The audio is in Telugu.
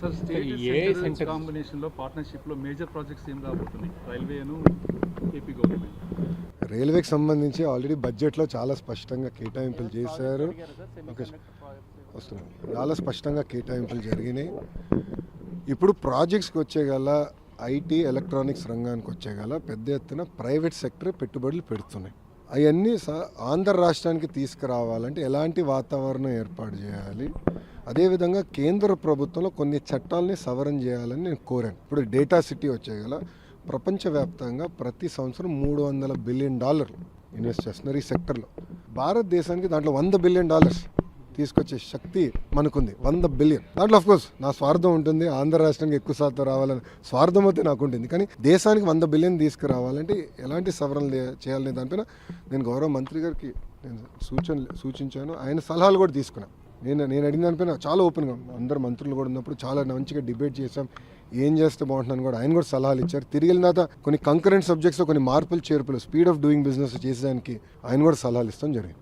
సార్ స్టేట్ ఏ సెంట్రల్ సెంటర్ కాంబినేషన్లో పార్ట్నర్షిప్లో మేజర్ ప్రాజెక్ట్స్ ఏం రాబోతున్నాయి? రైల్వేను ఏపీ గవర్నమెంట్ రైల్వేకి సంబంధించి ఆల్రెడీ బడ్జెట్లో చాలా స్పష్టంగా కేటాయింపులు చేశారు. వస్తున్నాం చాలా స్పష్టంగా కేటాయింపులు జరిగినాయి. ఇప్పుడు ప్రాజెక్ట్స్కి వచ్చే గల ఐటీ ఎలక్ట్రానిక్స్ రంగానికి వచ్చే గల పెద్ద ఎత్తున ప్రైవేట్ సెక్టర్ పెట్టుబడులు పెడుతున్నాయి. అవన్నీ స- ఆంధ్ర రాష్ట్రానికి తీసుకురావాలంటే ఎలాంటి వాతావరణం ఏర్పాటు చేయాలి? అదేవిధంగా కేంద్ర ప్రభుత్వంలో కొన్ని చట్టాలని సవరణ చేయాలని నేను కోరాను. ఇప్పుడు డేటా సిటీ వచ్చే గల ప్రపంచవ్యాప్తంగా ప్రతి సంవత్సరం మూడు వందల బిలియన్ డాలర్లు ఇన్వెస్ట్ చేస్తున్నారు ఈ సెక్టర్లో. భారతదేశానికి దాంట్లో వంద బిలియన్ డాలర్స్ తీసుకొచ్చే శక్తి మనకుంది. వంద బిలియన్. దాంట్లో ఆఫ్ కోర్స్ నా స్వార్థం ఉంటుంది ఆంధ్ర రాష్ట్రానికి ఎక్కువ శాతం రావాలని స్వార్థం అయితే నాకు ఉంటుంది. కానీ దేశానికి వంద బిలియన్ తీసుకురావాలంటే ఎలాంటి సవరణలు చేయాలనే దానిపైన నేను గౌరవ మంత్రి గారికి నేను సూచన సూచించాను. ఆయన సలహాలు కూడా తీసుకున్నాను నేను నేను అడిగిన దానిపైన చాలా ఓపెన్గా అందరు మంత్రులు కూడా ఉన్నప్పుడు చాలా మంచిగా డిబేట్ చేసాం ఏం చేస్తే బాగుంటుందని కూడా ఆయన కూడా సలహాలు ఇచ్చారు. తిరిగి వెళ్ళిన తర్వాత కొన్ని కంకరెంట్ సబ్జెక్ట్స్లో కొన్ని మార్పులు చేర్పులు స్పీడ్ ఆఫ్ డూయింగ్ బిజినెస్ చేసేదానికి ఆయన కూడా సలహాలు ఇస్తాం జరిగింది.